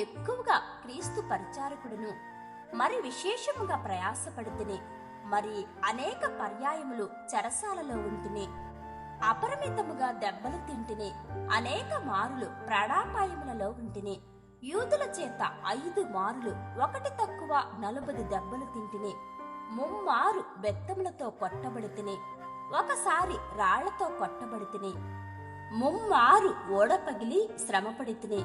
ఎక్కువగా క్రీస్తు పరిచారకుడును. మరి విశేషముగా ప్రయాసపడితిని మరి అనేక పర్యాయములు చెరసాలలో ఉంటిని. అపరిమితముగా దెబ్బలు తింటిని అనేక మారులు ప్రాణాపాయములలో ఉంటిని. యూదుల చేత ఐదు మారులు ఒకటి తక్కువ నలుబది దెబ్బలు తింటిని. ముమ్మారు బెత్తములతో కొట్టబడితిని ఒకసారి రాళ్ళతో కొట్టబడితిని. ముమ్మారు ఓడ పగిలి శ్రమపడితిని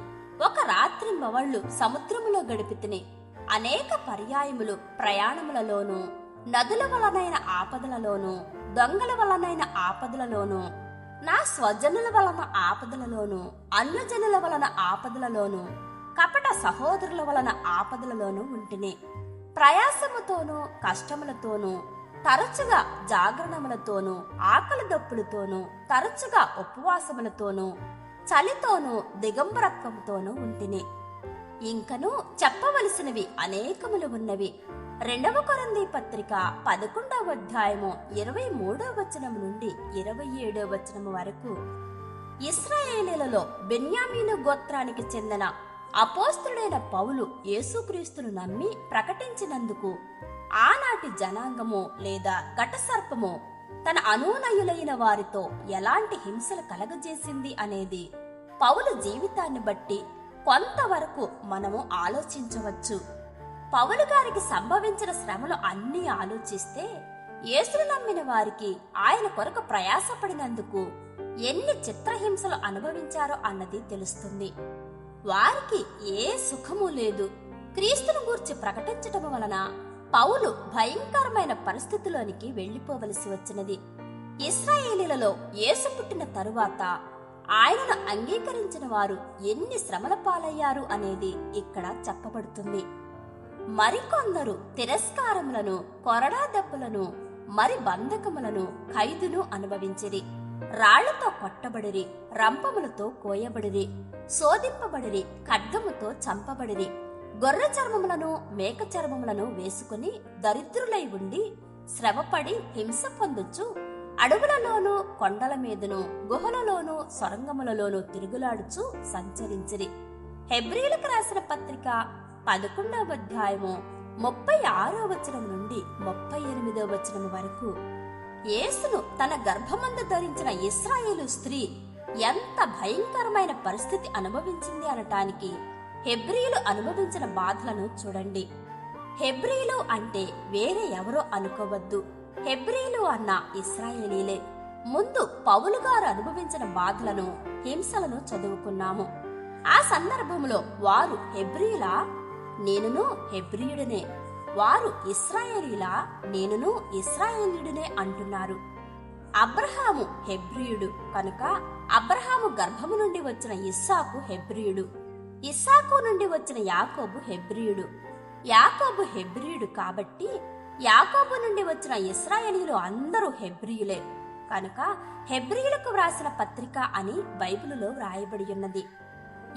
ఒక రాత్రి మవళ్ళు సముద్రములో గడిపితిని. అనేక పర్యాయములు ప్రయాణములలోనూ నదుల వలనైన ఆపదలలోనూ దొంగల వలనైన ఆపదలలోనూ నా స్వజనుల వలన ఆపదలలోనూ అన్నజనుల వలన ఆపదలలోనూ కపట సహోదరుల వలన ఆపదలలోనూ ఉంటిని. ప్రయాసముతోనూ కష్టములతోనూ తరచుగా జాగరణములతోనూ ఆకలి దప్పులతోనూ తరచుగా ఉపవాసములతోనూ చలితోనూ దిగంబరత్వముతోనూ ఉంటిని. ఇంకను చెప్పవలసినవి అనేకములు ఉన్నవి. రెండవ కొరంది పత్రిక పదకొండవ అధ్యాయము ఇరవై మూడవ వచనం నుండి ఇరవై ఏడవ వచనం వరకు. ఇస్రాయేలీలలో బెన్యామీను గోత్రానికి చెందిన అపోస్తుడైన పౌలు యేసుక్రీస్తును నమ్మి ప్రకటించినందుకు ఆనాటి జనాంగము లేదా ఘటసర్పము తన అనూనయులైన వారితో ఎలాంటి హింసలు కలగజేసింది అనేది పౌలు జీవితాన్ని బట్టి కొంతవరకు మనము ఆలోచించవచ్చు. పౌలు గారికి సంభవించిన శ్రమలు అన్నీ ఆలోచిస్తే యేసును నమ్మిన వారికి ఆయన కొరకు ప్రయాసపడినందుకు ఎన్ని చిత్రహింసలు అనుభవించారో అన్నది తెలుస్తుంది. వారికి ఏ సుఖము లేదు. క్రీస్తును గూర్చి ప్రకటించటం వలన పౌలు భయంకరమైన పరిస్థితిలోనికి వెళ్ళిపోవలసి వచ్చినది. ఇస్రాయేలీలలో యేసు పుట్టిన తరువాత ఆయనను అంగీకరించిన వారు ఎన్ని శ్రమల పాలయ్యారు అనేది ఇక్కడ చెప్పబడుతుంది. మరికొందరు తిరస్కారములను కొరడా దెబ్బలను మరి బంధకములను ఖైదును అనుభవించిరి. రాళ్ళతో కొట్టబడిరి రంపములతో కోయబడిరి శోధింపబడిరి ఖడ్గముతో చంపబడిరి. గొర్రె చర్మములను మేక చర్మములను వేసుకుని దరిద్రులై ఉండి శ్రమపడి హింస పొందొచ్చు అడవులలోనూ కొండల మీదను గుహలలోనూ సొరంగములలోనూ తిరుగులాడుచు సంచరించిరి. హెబ్రిలకు రాసిన పత్రిక పదకొండవ అధ్యాయము ముప్పై ఆరో వచనం నుండి ముప్పై ఎనిమిదో వచనం వరకు. యేసును తన గర్భమందు ధరించిన ఇస్రాయేలు స్త్రీ ఎంత భయంకరమైన పరిస్థితి అనుభవించింది అనటానికి హెబ్రీలు అనుభవించిన బాధలను చూడండి. హెబ్రీలు అంటే వేరే ఎవరో అనుకోవద్దు. హెబ్రీలు అన్న ఇస్రాయేలీలే. ముందు పౌలు గారు అనుభవించిన బాధలను హింసలను చదువుకున్నాము. ఆ సందర్భంలో వారు హెబ్రీలా నేనును హెబ్రియుడినే. వారు ఇస్రాయేలీలా? నేనును ఇస్రాయేలీయుడినే అంటున్నారు. అబ్రహాము హెబ్రియుడు కనుక అబ్రహాము గర్భము నుండి వచ్చిన ఇస్సాకు హెబ్రియుడు. ఇస్సాకు నుండి వచ్చిన యాకోబు హెబ్రియుడు. యాకోబు హెబ్రియుడు కాబట్టి యాకోబు నుండి వచ్చిన ఇస్రాయేలీలు అందరూ హెబ్రియులే. కనుక హెబ్రియులకు వ్రాసిన పత్రిక అని బైబిలులో వ్రాయబడి ఉన్నది.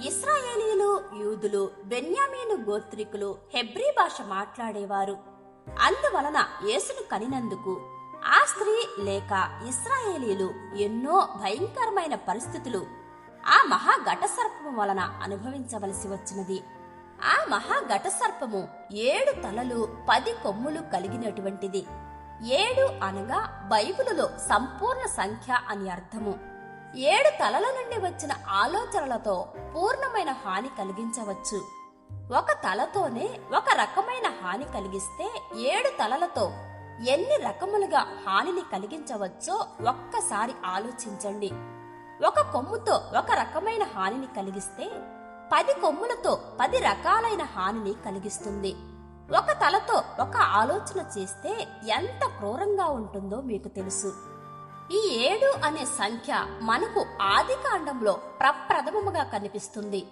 ఇస్రాయేలీలు యూదులు బెన్యామీను గోత్రికులు హెబ్రీ భాష మాట్లాడేవారు. అందువలన యేసును కనినందుకు ఆ స్త్రీ లేక ఇస్రాయేలీలు ఎన్నో భయంకరమైన పరిస్థితులు ఆ మహా ఘటసర్పము వలన అనుభవించవలసి వచ్చినది. ఆ మహాఘటసర్పము ఏడు తలలు పది కొమ్ములు కలిగినటువంటిది. ఏడు అనగా బైబిలులో సంపూర్ణ సంఖ్య అని అర్థము. ఏడు తలల నుండి వచ్చిన ఆలోచనలతో పూర్ణమైన హాని కలిగించవచ్చు. ఒక తలతోనే ఒక రకమైన హాని కలిగిస్తే ఏడు తలలతో ఎన్ని రకములుగా హానిని కలిగించవచ్చో ఒక్కసారి ఆలోచించండి. ఒక కొమ్ముతో ఒక రకమైన హానిని కలిగిస్తే పది కొమ్ములతో పది రకాలైన హానిని కలిగిస్తుంది. ఒక తలతో ఒక ఆలోచన చేస్తే ఎంత క్రూరంగా ఉంటుందో మీకు తెలుసు. ఈ ఏడు అనే సంఖ్య మనకు ఆది కాండంలో ప్రప్రథమముగా కనిపిస్తుంది.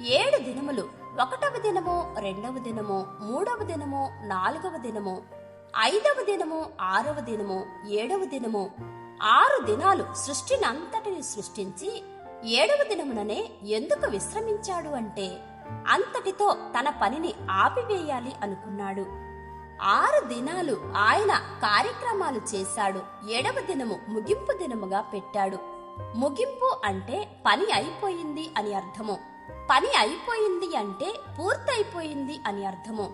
ఏడు దినములు ఒకటవ దినము రెండవ దినము మూడవ దినము నాలుగవ దినము ఐదవ దినము ఆరవ దినము ఏడవ దినము ఆరు దినాలు సృష్టినంతటిని సృష్టించి ఏడవ దినముననే ఎందుకు విశ్రమించాడు అంటే అంతటితో తన పనిని ఆపివేయాలి అనుకున్నాడు. ఆరు దినాలు ఆయన కార్యక్రమాలు చేశాడు. ఏడవ దినము ముగింపు దినముగా పెట్టాడు. ముగింపు అంటే పని అయిపోయింది అని అర్థము. పని అయిపోయింది అంటే పూర్తయిపోయింది అని అర్థము.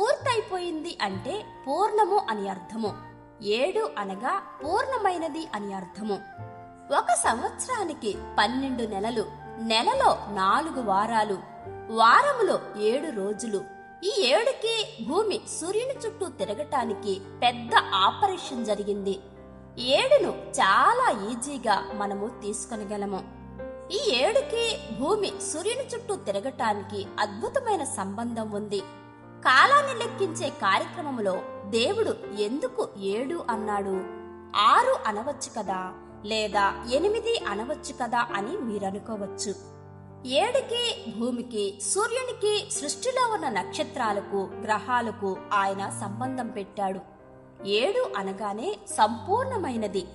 పూర్తయిపోయింది అంటే పూర్ణము అని అర్థము. ఏడు అనగా పూర్ణమైనది అని అర్థము. ఒక సంవత్సరానికి పన్నెండు నెలలు నెలలో నాలుగు వారాలు వారములో ఏడు రోజులు. ఈ ఏడుకి భూమి సూర్యుని చుట్టూ తిరగటానికి పెద్ద ఆపరేషన్ జరిగింది. ఏడును చాలా ఈజీగా మనము తీసుకొనగలము. ఈ ఏడుకి భూమి సూర్యుని చుట్టూ తిరగటానికి అద్భుతమైన సంబంధం ఉంది. కాలాన్ని లెక్కించే కార్యక్రమంలో దేవుడు ఎందుకు ఏడు అన్నాడు? ఆరు అనవచ్చు కదా? లేదా ఎనిమిది అనవచ్చు కదా అని మీరనుకోవచ్చు. ఏడుకి భూమికి సూర్యునికి సృష్టిలో ఉన్న నక్షత్రాలకు గ్రహాలకు ఆయన సంబంధం పెట్టాడు. ఏడు అనగానే సంపూర్ణమైనది.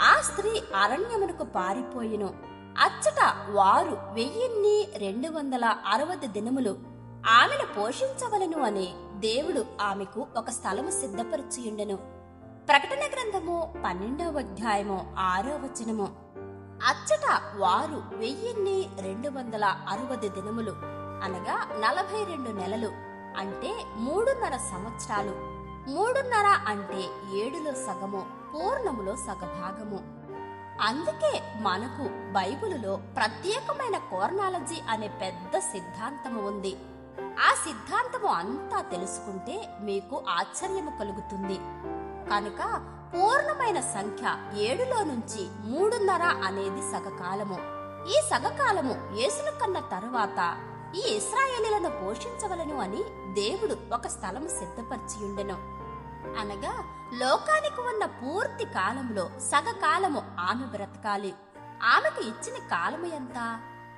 ఆ స్త్రీ అరణ్యమునకు పారిపోయిను. అచ్చట వారు వెయ్యిన్ని రెండు వందల అరవది దినములు ఆమెను పోషించవలను అని దేవుడు ఆమెకు ఒక స్థలము సిద్ధపరిచియుండెను. ప్రకటన గ్రంథము పన్నెండవ అధ్యాయము ఆరో వచనము అచ్చట వారు వెయ్యిన్ని రెండు వందల అరవై దినములు అనగా నలభై రెండు నెలలు అంటే మూడున్నర సంవత్సరాలు. మూడున్నర అంటే ఏడులో సగము పూర్ణములో సగభాగము. అందుకే మనకు బైబిలులో ప్రత్యేకమైన కోర్నాలజీ అనే పెద్ద సిద్ధాంతము ఉంది. ఆ సిద్ధాంతము అంతా తెలుసుకుంటే మీకు ఆశ్చర్యము కలుగుతుంది. కనుక పూర్ణమైన సంఖ్య ఏడులో నుంచి మూడున్నర అనేది సగకాలము. ఈ సగకాలము యేసును కన్న తరువాత ఈ ఇస్రాయేలీలను పోషించవలను అని దేవుడు ఒక స్థలము సిద్ధపరిచియుండెను. అనగా లోకానికి ఉన్న పూర్తి కాలంలో సగకాలము ఆమె బ్రతకాలి. ఆమెకు ఇచ్చిన కాలము ఎంత?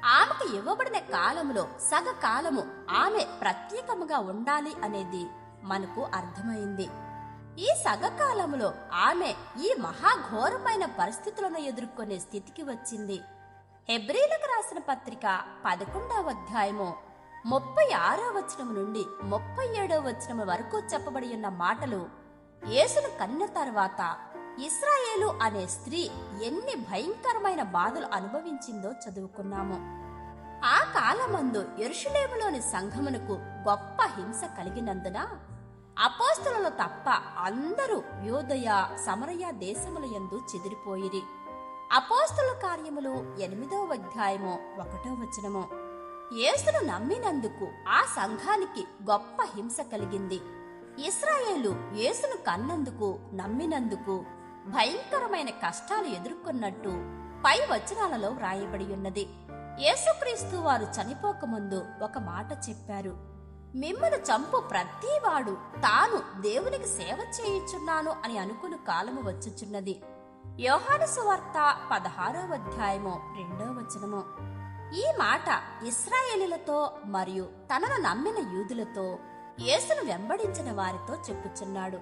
ఆమెకు ఇవ్వబడిన కాలములో సగకాలము ఆమె ప్రత్యేకముగా ఉండాలి అనేది మనకు అర్థమైంది. ఈ సగకాలములో ఆమె ఈ మహాఘోరమైన పరిస్థితులను ఎదుర్కొనే స్థితికి వచ్చింది. హెబ్రీలకు రాసిన పత్రిక పదకొండవ అధ్యాయము ముప్పై ఆరో వచనం నుండి ముప్పై ఏడో వచనం వరకు చెప్పబడి ఉన్న మాటలు యేసును కన్న తర్వాత ఇస్రాయేలు అనే స్త్రీ ఎన్ని భయంకరమైన బాధలు అనుభవించిందో చదువుకున్నాము. ఆ కాలమందు ఎరుషులేములోని సంఘమునకు గొప్ప హింస కలిగినందున అపోస్తులలో తప్ప అందరూ యోదయ సమరయ దేశముల యందు చెదిరిపోయిరి. అపోస్తుల కార్యములు ఎనిమిదవ అధ్యాయము ఒకటో వచనము. యేసును నమ్మినందుకు ఆ సంఘానికి గొప్ప హింస కలిగింది. ఇస్రాయేలు యేసును కన్నందుకు నమ్మినందుకు భయంకరమైన కష్టాలు ఎదుర్కొన్నట్టు పై వచనాలలో వ్రాయబడి ఉన్నది. యేసుక్రీస్తు వారు చనిపోకముందు ఒక మాట చెప్పారు. మిమ్మను చంపు ప్రతివాడు. తాను దేవునికి సేవ చేయుచున్నాను అని అనుకుని కాలము వచ్చుచున్నది. యోహాను సువార్త పదహారో అధ్యాయము రెండో వచనము. ఈ మాట ఇస్రాయేలీలతో మరియు తనను నమ్మిన యూదులతో యేసును వెంబడించిన వారితో చెప్పుచున్నాడు.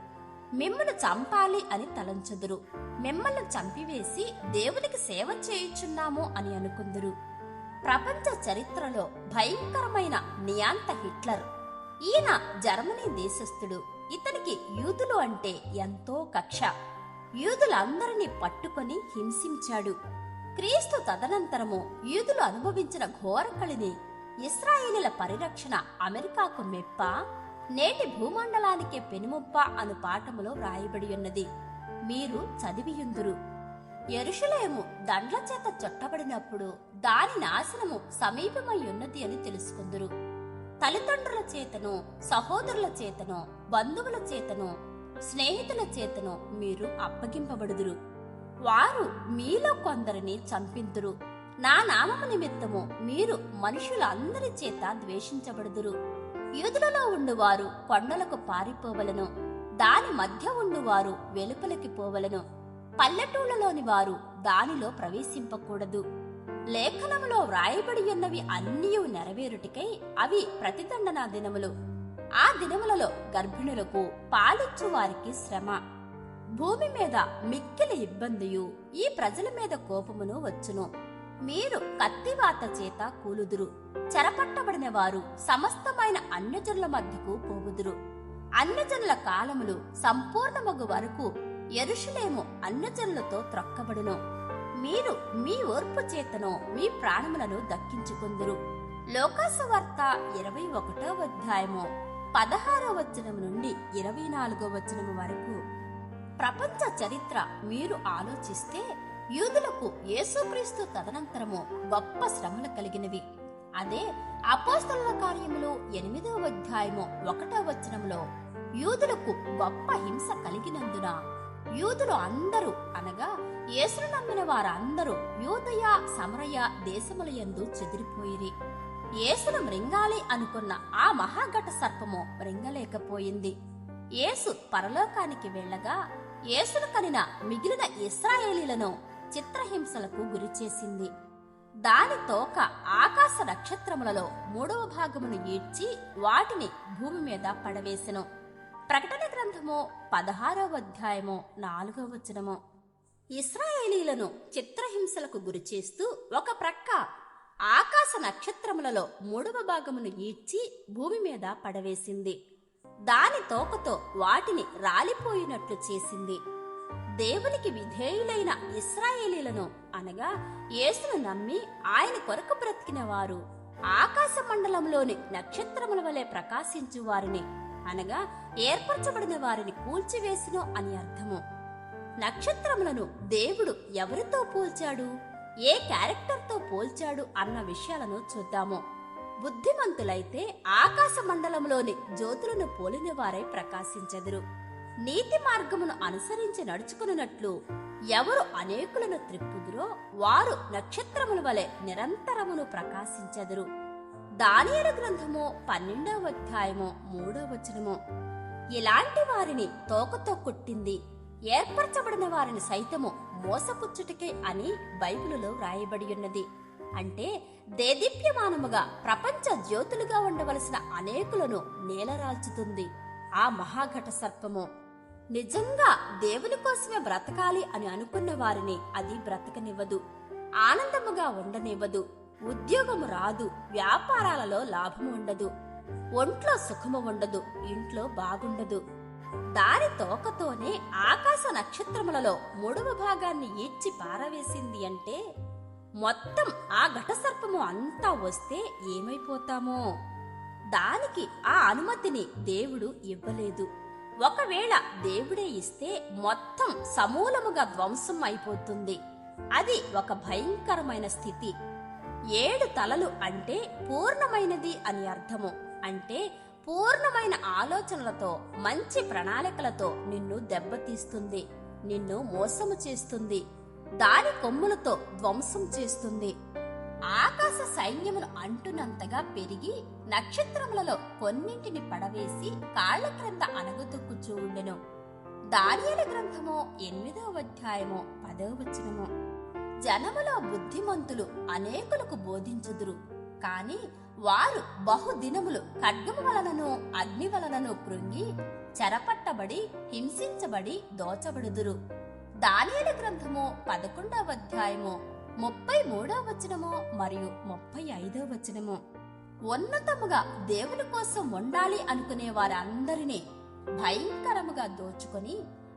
మిమ్మల్ని చంపాలి అని తలంచుదురు. మిమ్మల్ని చంపివేసి దేవునికి సేవ చేయుచున్నాము అని అనుకుందురు. ప్రపంచ చరిత్రలో భయంకరమైన నియాంత హిట్లర్ ఈయన జర్మనీ దేశస్థుడు. ఇతనికి యూదులు అంటే ఎంతో కక్ష. యూదులందరినీ పట్టుకొని హింసించాడు. క్రీస్తు తదనంతరము యూదులు అనుభవించిన ఘోరకళిని ఇస్రాయేలీల పరిరక్షణ అమెరికాకు మెప్ప నేటి భూమండలానికే పెనుముప్ప అను పాఠములో వ్రాయబడి ఉన్నది. మీరు చదివియుందురు. ఎరుషులేము దండ్ల చేత చుట్టబడినప్పుడు దాని నాశనము సమీపమై ఉన్నది అని తెలుసుకుందురు. తల్లిదండ్రుల చేతను సహోదరుల చేతను బంధువుల చేతను స్నేహితుల చేతను మీరు అప్పగింపబడుదురు. వారు మీలో కొందరిని చంపింతురు. నా నామము నిమిత్తము మీరు మనుషులందరి చేత ద్వేషించబడుదురు. యూదులలో ఉండువారు కొండలకు పారిపోవలను. దాని మధ్య ఉండువారు వెలుపలికి పోవలను. పల్లెటూళ్ళలోని వారు దానిలో ప్రవేశింపకూడదు. లేఖనములో వ్రాయబడి ఉన్నవి అన్నీ నెరవేరుటికై అవి ప్రతిదండనా దినములు. ఆ దినములలో గర్భిణులకు పాలిచ్చు వారికి శ్రమ. భూమి మీద మిక్కిలి ఇబ్బందియు ఈ ప్రజల మీద కోపమును వచ్చును. మీరు కత్తివాత చేత కూలుదురు. చెరపట్టబడిన వారు సమస్తమైన అన్యజనుల మధ్యకు పోవుదురు. అన్యజనుల కాలములు సంపూర్ణమగు వరకు ఎరుషులేము అన్యజనులతో త్రొక్కబడును. మీరు మీ ఓర్పు చేతను మీ ప్రాణములను దక్కించుకుందురు. లోకాసువార్త ఇరవై ఒకటో అధ్యాయము పదహారో వచనం నుండి ఇరవై నాలుగో వచనము వరకు. ప్రపంచ చరిత్ర మీరు ఆలోచిస్తే యూదులకు యేసుక్రీస్తు తదనంతరము గొప్ప శ్రమలు కలిగినవి. అదే అపోస్తల కార్యములు ఎనిమిదవ అధ్యాయము ఒకటో వచనంలో యూదులకు గొప్ప హింస కలిగినందున యూదులు అందరూ అనగా యేసును నమ్మిన వారందరూ యూదయ సమరయ దేశముల యందు చెదిరిపోయిరి. యేసును మృంగాలి అనుకున్న ఆ మహాఘట సర్పము మృంగలేకపోయింది. యేసు పరలోకానికి వెళ్ళగా యేసును కనిన మిగిలిన ఇస్రాయేలీలను చిత్రహింసలకు గురిచేసింది దాని తోక ఆకాశ నక్షత్రములలో మూడవ భాగమును ఈడ్చి వాటిని భూమి మీద పడవేసెను. ప్రకటన గ్రంథము పదహారవ అధ్యాయము నాలుగవ వచనము. ఇస్రాయేలీలను చిత్రహింసలకు గురిచేస్తూ ఒక ప్రక్క ఆకాశ నక్షత్రములలో మూడవ భాగమును ఈడ్చి భూమి మీద పడవేసింది. దాని తోకతో వాటిని రాలిపోయినట్లు చేసింది. దేవునికి విధేయులైన ఇస్రాయేలీలను అనగా యేసును నమ్మి ఆయన కొరకు బ్రతికిన వారు ఆకాశ మండలంలోని నక్షత్రముల వలె ప్రకాశించు వారిని అనగా ఏర్పరచబడిన వారిని కూల్చివేసిను అని అర్థము. నక్షత్రములను దేవుడు ఎవరితో పోల్చాడు? ఏ క్యారెక్టర్తో పోల్చాడు అన్న విషయాలను చూద్దాము. బుద్ధిమంతులైతే ఆకాశ మండలంలోని జ్యోతులను పోలిన వారై ప్రకాశించెదరు. నీతి మార్గమును అనుసరించి నడుచుకున్నట్లు ఎవరు అనేకులను త్రిప్పుదురో వారు నక్షత్రముల వలె నిరంతరమును ప్రకాశించెదరు. దానియల గ్రంథము పన్నెండవ అధ్యాయము మూడవ వచనము ఇలాంటి వారిని తోకతో కొట్టింది ఏర్పరచబడిన వారిని సైతము మోసపుచ్చుటకే అని బైబిలులో వ్రాయబడి ఉన్నది. అంటే దేదీప్యమానముగా ప్రపంచ జ్యోతులుగా ఉండవలసిన అనేకులను నేలరాల్చుతుంది ఆ మహాఘట సర్పము. నిజంగా దేవుని కోసమే బ్రతకాలి అని అనుకున్న వారిని అది బ్రతకనివ్వదు ఆనందముగా ఉండనివ్వదు. ఉద్యోగం రాదు వ్యాపారాలలో లాభం ఉండదు. ఒంట్లో సుఖము ఉండదు ఇంట్లో బాగుండదు. దారి తోకతోనే ఆకాశ నక్షత్రములలో మూడవ భాగాన్ని ఈడ్చి పారవేసింది అంటే మొత్తం ఆ ఘటసర్పము అంతా వస్తే ఏమైపోతామో? దానికి ఆ అనుమతిని దేవుడు ఇవ్వలేదు. ఒకవేళ దేవుడే ఇస్తే మొత్తం సమూలముగా ధ్వంసం అయిపోతుంది. అది ఒక భయంకరమైన స్థితి. ఏడు తలలు అంటే పూర్ణమైనది అని అర్థము. అంటే పూర్ణమైన ఆలోచనలతో మంచి ప్రణాళికలతో నిన్ను దెబ్బతీస్తుంది. నిన్ను మోసము చేస్తుంది. దాని కొమ్ములతో ధ్వంసం చేస్తుంది. ఆకాశ సైన్యమును అంటున్నంతగా పెరిగి నక్షత్రములలో కొన్నింటిని పడవేసి కాళ్ళ క్రింద అనగుతొక్కు చూడెను. దానియల గ్రంథము ఎనిమిదవ అధ్యాయము పదవ వచనము. జనములో బుద్ధిమంతులు అనేకులకు బోధించుదురు. కాని వారు బహుదినములు ఖడ్గము వలనను అగ్ని వలనను కృంగి చెరపట్టబడి హింసించబడి దోచబడుదురు. దానియల గ్రంథము పదకొండవ అధ్యాయము ముప్పై మూడవ వచనము మరియు ముప్పై ఐదవ వచనము. ఉన్నతముగా దేవుని కోసం ఉండాలి అనుకునే వారందరినీ భయంకరముగా దోచుకొని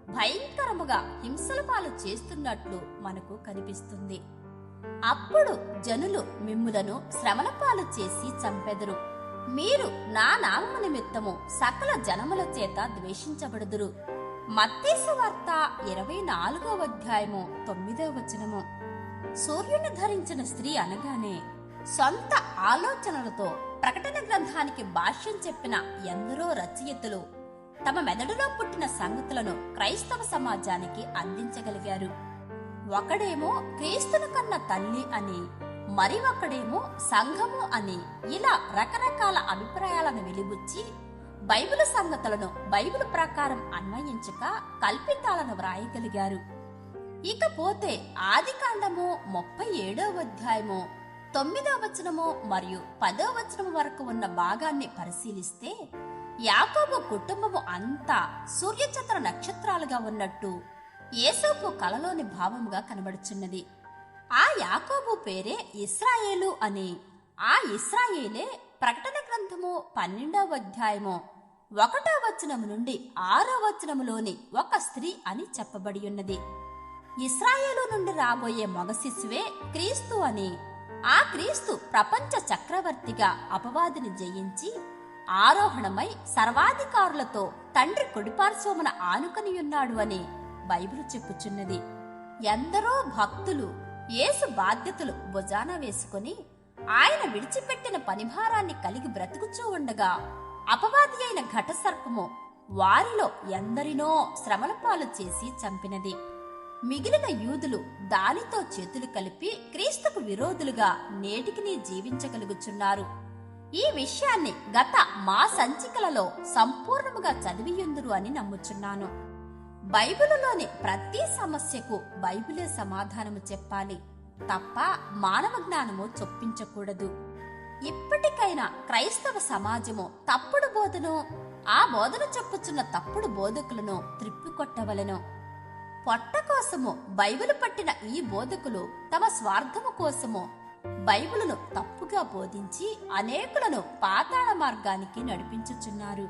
భయంకరముగా హింసల పాలు చేస్తున్నట్లు మనకు కనిపిస్తుంది. అప్పుడు జనులు మిమ్ములను శ్రమల పాలు చేసి చంపెదరు. మీరు నా నామము నిమిత్తము సకల జనముల చేత ద్వేషించబడుదురు. మత్తీసు వార్త ఇరవై నాలుగవ అధ్యాయము తొమ్మిదవ వచనము. సూర్యుని ధరించిన స్త్రీ అనగానే సొంత ఆలోచనలతో ప్రకటన గ్రంథానికి భాష్యం చెప్పిన ఎందరో రచయితలు తమ మెదడులో పుట్టిన సంగతులను క్రైస్తవ సమాజానికి అందించగలిగారు. ఒకడేమో క్రీస్తును కన్న తల్లి అని మరి ఒకడేమో సంఘము అని ఇలా రకరకాల అభిప్రాయాలను వెలిబుచ్చి బైబిల్ సంగతులను బైబిల్ ప్రకారం అన్వయించక కల్పితాలను వ్రాయగలిగారు. ఇకపోతే ఆది కాండము ముప్పై ఏడవ అధ్యాయము తొమ్మిదో వచనము మరియు పదో వచనము వరకు ఉన్న భాగాన్ని పరిశీలిస్తే యాకోబు కుటుంబము అంతా సూర్యచంద్ర నక్షత్రాలుగా ఉన్నట్టు ఏసోపు కలలోని భావముగా కనబడుచున్నది. ఆ యాకోబు పేరే ఇస్రాయేలు అని ఆ ఇస్రాయేలే ప్రకటన గ్రంథము పన్నెండవ అధ్యాయము ఒకటో వచనము నుండి ఆరో వచనములోని ఒక స్త్రీ అని చెప్పబడి ఉన్నది. ఇస్రాయేలు నుండి రాబోయే మగ శిశువే క్రీస్తు అని ఆ క్రీస్తు ప్రపంచ చక్రవర్తిగా అపవాదిని జయించి ఆరోహణమై సర్వాధికారులతో తండ్రి కొడిపార్శ్వమున ఆనుకనియున్నాడు అని బైబిల్ చెప్పుచున్నది. ఎందరో భక్తులు యేసు బాధ్యతలు భుజాన వేసుకుని ఆయన విడిచిపెట్టిన పనిభారాన్ని కలిగి బ్రతుకుచూ ఉండగా అపవాది అయిన ఘటసర్పము వారిలో ఎందరినో శ్రమల పాలు చేసి చంపినది. మిగిలిన యూదులు దానితో చేతులు కలిపి క్రీస్తుకు విరోధులుగా నేటికి జీవించగలుగుచున్నారు. ఈ విషయాన్ని గత మా సంచికలలో సంపూర్ణముగా చదివియుందురు అని నమ్ముచున్నాను. బైబిలులోని ప్రతి సమస్యకు బైబిలే సమాధానము చెప్పాలి. తప్ప మానవ జ్ఞానము చొప్పించకూడదు. ఇప్పటికైనా క్రైస్తవ సమాజము తప్పుడు బోధను ఆ బోధన చెప్పుచున్న తప్పుడు బోధకులను త్రిప్పికొట్టవలెను. పొట్ట కోసము బైబిలు పట్టిన ఈ బోధకులు తమ స్వార్థము కోసము బైబిలును తప్పుగా బోధించి అనేకులను పాతాళ మార్గానికి నడిపించుచున్నారు.